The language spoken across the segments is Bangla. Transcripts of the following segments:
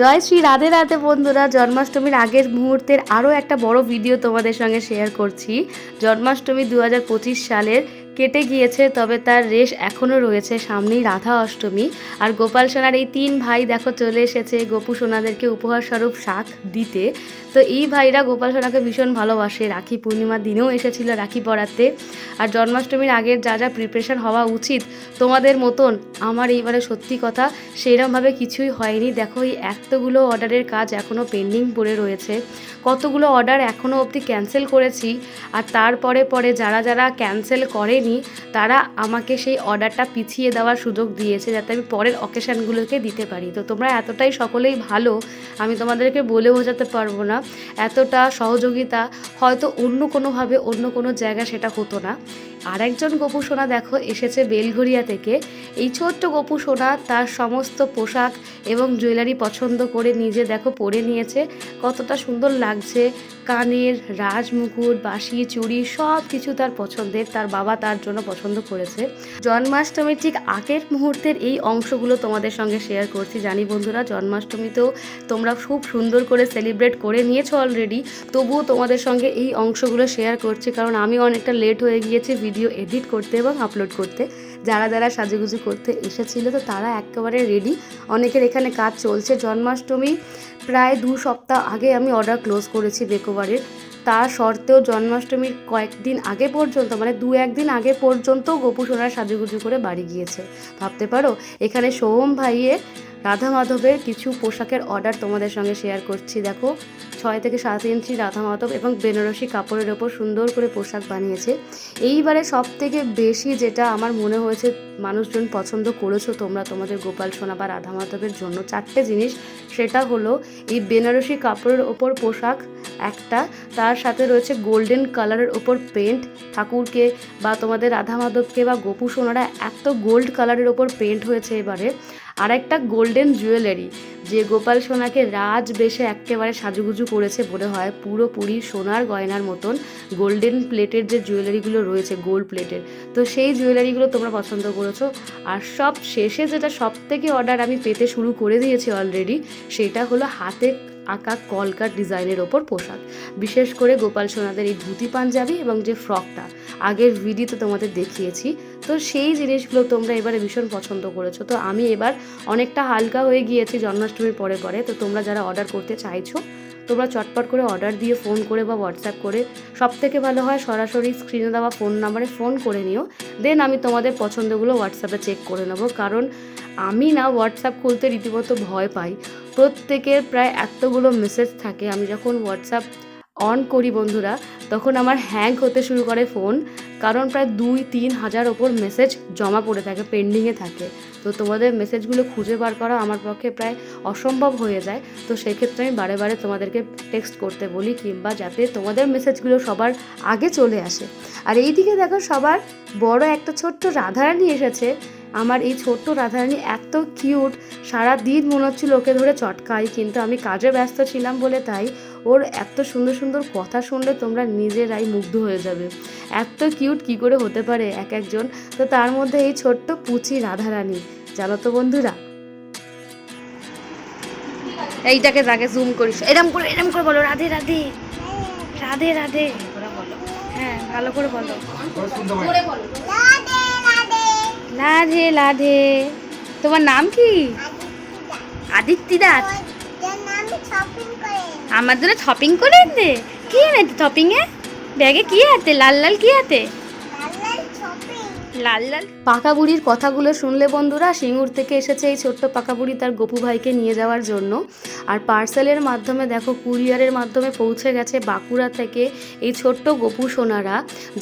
জয় শ্রী রাধে রাধে বন্ধুরা, জন্মাষ্টমীর আগের মুহূর্তের আরও একটা বড় ভিডিও তোমাদের সঙ্গে শেয়ার করছি। জন্মাষ্টমী দু হাজার পঁচিশ সালের কেটে গিয়েছে, তবে তার রেশ এখনও রয়েছে সামনেই রাধা অষ্টমী। আর গোপাল সোনার এই তিন ভাই দেখো চলে এসেছে গোপু সোনাদেরকে উপহার স্বরূপ শাক দিতে। তো এই ভাইরা গোপাল সোনাকে ভীষণ ভালোবাসে। রাখি পূর্ণিমার দিনেও এসেছিল রাখি পরাতে। আর জন্মাষ্টমীর আগের যা যা প্রিপারেশন হওয়া উচিত তোমাদের মতন, আমার এইবারে সত্যি কথা সেরমভাবে কিছুই হয়নি। দেখো এই এতগুলো অর্ডারের কাজ এখনও পেন্ডিং পড়ে রয়েছে। কতগুলো অর্ডার এখনও অবধি ক্যান্সেল করেছি। আর তারপরে পরে যারা যারা ক্যান্সেল করেনি তারা আমাকে সেই অর্ডারটা পিছিয়ে দেওয়ার সুযোগ দিয়েছে যাতে আমি পরের অকেশানগুলোকে দিতে পারি। তো তোমরা এতটাই সকলেই ভালো, আমি তোমাদেরকে বলে বোঝাতে পারব না। এতটা সহযোগিতা হয়তো অন্য কোনোভাবে অন্য কোনো জায়গা সেটা হতো না। আরেকজন গোপু সোনা দেখো এসেছে বেলঘরিয়া থেকে। এই ছোট্ট গোপু সোনা তার সমস্ত পোশাক এবং জুয়েলারি পছন্দ করে নিজে দেখো পরে নিয়েছে। কতটা সুন্দর লাগছে। কানের, রাজমুকুট, বাঁশি, চুড়ি সব কিছু তার পছন্দের। তার বাবা তার জন্য পছন্দ করেছে। জন্মাষ্টমীর ঠিক আগের মুহূর্তের এই অংশগুলো তোমাদের সঙ্গে শেয়ার করছি। জানি বন্ধুরা, জন্মাষ্টমীতেও তোমরা খুব সুন্দর করে সেলিব্রেট করে নিয়েছো অলরেডি তবুও তোমাদের সঙ্গে এই অংশগুলো শেয়ার করছি কারণ আমি অনেকটা লেট হয়ে গিয়েছি ভিডিও এডিট করতে এবং আপলোড করতে। যারা যারা সাজুগুজু করতে এসেছিল তো তারা একেবারে রেডি অনেকের এখানে কাজ চলছে। জন্মাষ্টমী প্রায় দু সপ্তাহ আগে আমি অর্ডার ক্লোজ করেছি বেকোবারের তা সত্ত্বেও জন্মাষ্টমীর কয়েকদিন আগে পর্যন্ত মানে দু একদিন আগে পর্যন্ত গোপু সোনার সাজুগুজু করে বাড়ি গিয়েছে। ভাবতে পারো, এখানে সোহম ভাইয়ের রাধা মাধবের কিছু পোশাকের অর্ডার তোমাদের সঙ্গে শেয়ার করছি। দেখো, ছয় থেকে সাত ইঞ্চি রাধা মাধব এবং বেনারসি কাপড়ের ওপর সুন্দর করে পোশাক বানিয়েছে। এইবারে সব থেকে বেশি যেটা আমার মনে হয়েছে মানুষজন পছন্দ করেছ তোমরা, তোমাদের গোপাল সোনা বা রাধা মাধবের জন্য চারটে জিনিস, সেটা হলো এই বেনারসি কাপড়ের ওপর পোশাক একটা, তার সাথে রয়েছে গোল্ডেন কালারের ওপর পেন্ট ঠাকুরকে বা তোমাদের রাধা মাধবকে বা গোপু সোনারা এত গোল্ড কালারের ওপর পেন্ট হয়েছে এবারে। আর একটা গোল্ডেন জুয়েলারি, যে গোপাল সোনাকে রাজ বেশে একেবারে সাজুগুজু করেছে মনে হয় পুরোপুরি সোনার গয়নার মতন গোল্ডেন প্লেটের যে জুয়েলারিগুলো রয়েছে, গোল্ড প্লেটের। তো সেই জুয়েলারিগুলো তোমরা পছন্দ করেছ। আর সব শেষে যেটা সব থেকে অর্ডার আমি পেতে শুরু করে দিয়েছি অলরেডি সেটা হলো হাতে আঁকা কলকার ডিজাইনের ওপর পোশাক। বিশেষ করে গোপাল সোনাদের এই ধুতি পাঞ্জাবি এবং যে ফ্রকটা, আগের ভিডিওতে তোমাদের দেখিয়েছি। তো সেই জিনিসগুলো তোমরা এবারে ভীষণ পছন্দ করেছ। তো আমি এবার অনেকটা হালকা হয়ে গিয়েছি জন্মাষ্টমীর পরে পরে। তো তোমরা যারা অর্ডার করতে চাইছো, তোমরা চটপট করে অর্ডার দিয়ে ফোন করে বা হোয়াটসঅ্যাপ করে সব থেকে ভালো হয় সরাসরি স্ক্রিনে দেওয়া ফোন নাম্বারে ফোন করে নিও। দেন আমি তোমাদের পছন্দগুলো হোয়াটসঅ্যাপে চেক করে নেব। কারণ আমি না হোয়াটসঅ্যাপ খুলতে রীতিমতো ভয় পাই। প্রত্যেকের প্রায় এতগুলো মেসেজ থাকে। আমি যখন হোয়াটসঅ্যাপ অন করি বন্ধুরা, তখন আমার হ্যাং হতে শুরু করে ফোন কারণ প্রায় দুই, তিন হাজার ওপর মেসেজ জমা পড়ে থাকে পেন্ডিংয়ে থাকে। তো তোমাদের মেসেজগুলো খুঁজে বার করা আমার পক্ষে প্রায় অসম্ভব হয়ে যায়। তো সেক্ষেত্রে আমি বারে বারে তোমাদেরকে টেক্সট করতে বলি, কিংবা যাতে তোমাদের মেসেজগুলো সবার আগে চলে আসে। আর এইদিকে দেখো সবার বড় একটা ছোট্ট রাধারানী এসেছে। আমার এই ছোট্ট রাধারানী এত কিউট সারা দিন মনে হচ্ছিল ওকে ধরে চটকাই, কিন্তু আমি কাজে ব্যস্ত ছিলাম বলে তাই ওর এত সুন্দর সুন্দর কথা শুনলে তোমরা নিজেরাই মুগ্ধ হয়ে যাবে। এত কিউট কি করে হতে পারে এক একজন? তো তার মধ্যে এই ছোট্ট পুচি রাধারানী। জানো তো বন্ধুরা? এইটাকে তাকে জুম করিস। এরম করে এরম করে বলো, রাধে রাধে। রাধে রাধে। হ্যাঁ ভালো করে বলো। রাধে রাধে। তোমার নাম কি? আদিত্য দাস আমার জন্য শপিং করে এনতে কি এনেছে শপিং এ ব্যাগে কি আছে লাল লাল কি আছে লাল লাল। পাকা বুড়ির কথাগুলো শুনলে বন্ধুরা সিঙ্গুর থেকে এসেছে এই ছোট্ট পাকা বুড়ি তার গপু ভাইকে নিয়ে যাওয়ার জন্য। আর পার্সেলের মাধ্যমে দেখো কুরিয়ারের মাধ্যমে পৌঁছে গেছে বাঁকুড়া থেকে এই ছোট্ট গপু সোনারা।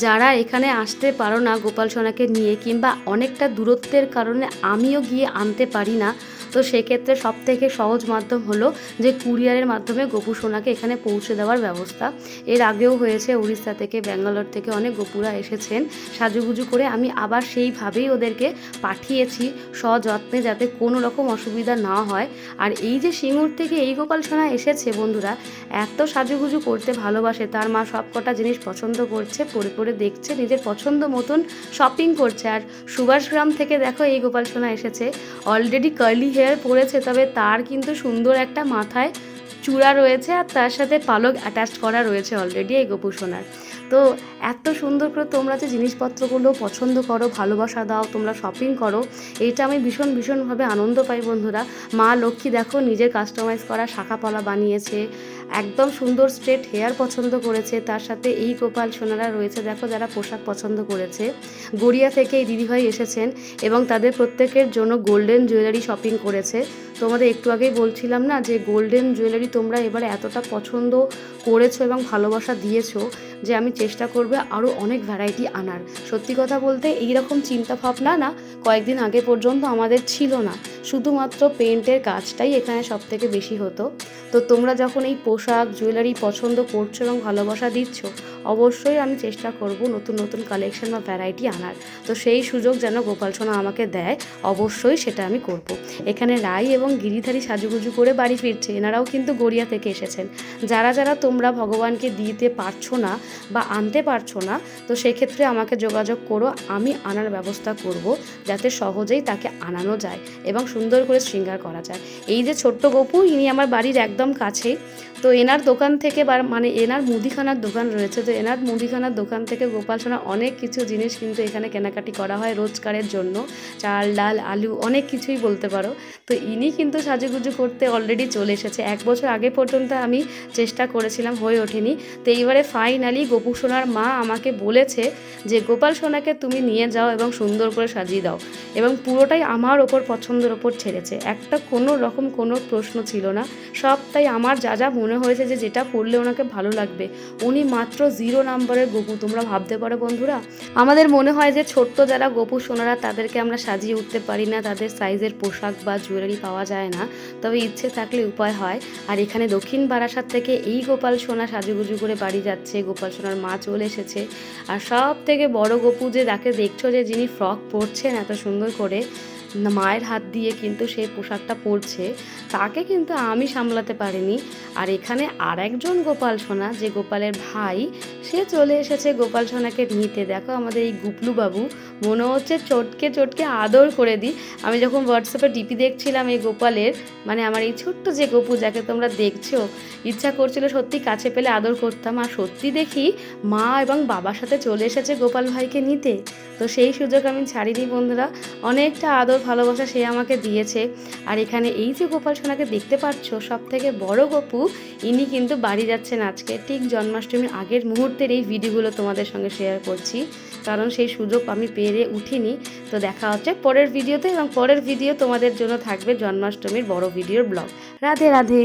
যারা এখানে আসতে পারো না গোপাল সোনাকে নিয়ে কিংবা অনেকটা দূরত্বের কারণে আমিও গিয়ে আনতে পারি না তো সেক্ষেত্রে সব থেকে সহজ মাধ্যম হলো যে কুরিয়ারের মাধ্যমে গপু সোনাকে এখানে পৌঁছে দেওয়ার ব্যবস্থা। এর আগেও হয়েছে উড়িষ্যা থেকে ব্যাঙ্গালোর থেকে অনেক গপুরা এসেছেন। সাজুগুজু করে আমি আবার সেইভাবেই ওদেরকে পাঠিয়েছি সযত্নে যাতে কোনো রকম অসুবিধা না হয়। আর এই যে সিঙ্গুর থেকে এই গোপাল সোনা এসেছে বন্ধুরা, এত সাজুগুজু করতে ভালোবাসে। তার মা সব কটা জিনিস পছন্দ করছে, পরে পরে দেখছে, নিজের পছন্দ মতন শপিং করছে। আর সুভাষগ্রাম থেকে দেখো এই গোপাল সোনা এসেছে। অলরেডি কার্লি হেয়ার পড়েছে, তবে তার কিন্তু সুন্দর একটা মাথায় চূড়া রয়েছে আর তার সাথে পালক অ্যাটাচ করা রয়েছে অলরেডি এই গোপু সোনার তো এত সুন্দর করে তোমরা যে জিনিসপত্রগুলো পছন্দ করো, ভালোবাসা দাও, তোমরা শপিং করো, এইটা আমি ভীষণ, ভীষণভাবে আনন্দ পাই বন্ধুরা। মা লক্ষ্মী দেখো নিজের কাস্টমাইজ করা শাখাপলা বানিয়েছে, একদম সুন্দর স্ট্রেট হেয়ার পছন্দ করেছে, তার সাথে এই গোপাল সোনারা রয়েছে, দেখো যারা পোশাক পছন্দ করেছে। গড়িয়া থেকে এই দিদিভাই এসেছেন এবং তাদের প্রত্যেকের জন্য গোল্ডেন জুয়েলারি শপিং করেছে। তোমাদের একটু আগেই বলছিলাম না যে গোল্ডেন জুয়েলারি তোমরা এবারে এতটা পছন্দ করেছ এবং ভালোবাসা দিয়েছ যে আমি চেষ্টা করবে আরও অনেক ভ্যারাইটি আনার। সত্যি কথা বলতে এই রকম চিন্তা ভাবনা না কয়েকদিন আগে পর্যন্ত আমাদের ছিল না। শুধুমাত্র পেন্টের কাজটাই এখানে সব থেকে বেশি হতো। তো তোমরা যখন এই পোশাক, জুয়েলারি পছন্দ করছ এবং ভালোবাসা দিচ্ছ অবশ্যই আমি চেষ্টা করব নতুন নতুন কালেকশন বা ভ্যারাইটি আনার। তো সেই সুযোগ যেন গোপাল সোনা আমাকে দেয়, অবশ্যই সেটা আমি করব। এখানে রাই এবং গিরিধারী সাজুগুজু করে বাড়ি ফিরছে, এনারাও কিন্তু গড়িয়া থেকে এসেছেন। যারা যারা তোমরা ভগবানকে দিতে পারছ না বা আনতে পারছ না, তো সেক্ষেত্রে আমাকে যোগাযোগ করো, আমি আনার ব্যবস্থা করব যাতে সহজেই তাকে আনানো যায় এবং সুন্দর করে শৃঙ্গার করা যায়। এই যে ছোট্ট গপু, ইনি আমার বাড়ির একদম কাছেই তো এনার দোকান থেকে বা মানে এনার মুদিখানার দোকান রয়েছে, তো এনার মুদিখানার দোকান থেকে গোপাল সোনা অনেক কিছু জিনিস কিন্তু এখানে কেনাকাটি করা হয় রোজকারের জন্য। চাল, ডাল, আলু অনেক কিছুই বলতে পারো। তো ইনি কিন্তু সাজুগুজু করতে অলরেডি চলে এসেছে। এক বছর আগে পর্যন্ত আমি চেষ্টা করেছিলাম, হয়ে ওঠেনি। তো এইবারে ফাইনালি গোপু সোনার মা আমাকে বলেছে যে, গোপাল সোনাকে তুমি নিয়ে যাও এবং সুন্দর করে সাজিয়ে দাও। এবং পুরোটাই আমার ওপর পছন্দের ওপর ছেড়েছে। একটা কোনো রকম কোনো প্রশ্ন ছিল না। সবটাই আমার যা যা মনে হয়েছে যে যেটা পড়লে ওনাকে ভালো লাগবে। উনি মাত্র জিরো নাম্বারের গপু, তোমরা ভাবতে পারো বন্ধুরা। আমাদের মনে হয় যে ছোট্ট যারা গপু সোনারা, তাদেরকে আমরা সাজিয়ে উঠতে পারি না, তাদের সাইজের পোশাক বা জুয়েলারি পাওয়া যায় না। তবে ইচ্ছে থাকলে উপায় হয়। আর এখানে দক্ষিণ বারাসাত থেকে এই গোপাল সোনা সাজুগুজু করে বাড়ি যাচ্ছে। গোপাল সোনার মা চলে এসেছে। আর সব থেকে বড় গপু যে যাকে দেখছ যে যিনি ফ্রক পরছেন এত সুন্দর করে মায়ের হাত দিয়ে কিন্তু সেই পোশাকটা পরছে, তাকে কিন্তু আমি সামলাতে পারিনি। আর এখানে আর একজন গোপাল সোনা, যে গোপালের ভাই, সে চলে এসেছে গোপাল সোনাকে নিতে। দেখো আমাদের এই গুপলু বাবু, মনে হচ্ছে চটকে চটকে আদর করে দিই। আমি যখন হোয়াটসঅ্যাপে ডিপি দেখছিলাম এই গোপালের মানে আমার এই ছোট্ট যে গপু যাকে তোমরা দেখছ, ইচ্ছা করছিল সত্যি কাছে পেলে আদর করতাম। আর সত্যি দেখি মা এবং বাবার সাথে চলে এসেছে গোপাল ভাইকে নিতে। তো সেই সুযোগ আমি ছাড়িনি বন্ধুরা। অনেকটা আদর ভালোবাসা সে আমাকে দিয়েছে। আর এখানে এই যে গোপাল সোনাকে দেখতে পাচ্ছ সব থেকে বড় গপু, ইনি কিন্তু বাড়ি যাচ্ছেন আজকে। ঠিক জন্মাষ্টমীর আগের মুহূর্তের এই ভিডিওগুলো তোমাদের সঙ্গে শেয়ার করছি। কারণ সেই সুযোগ আমি পেরে উঠিনি। তো দেখা হচ্ছে পরের ভিডিওতে এবং পরের ভিডিও তোমাদের জন্য থাকবে জন্মাষ্টমীর বড় ভিডিওর ব্লগ। রাধে রাধে।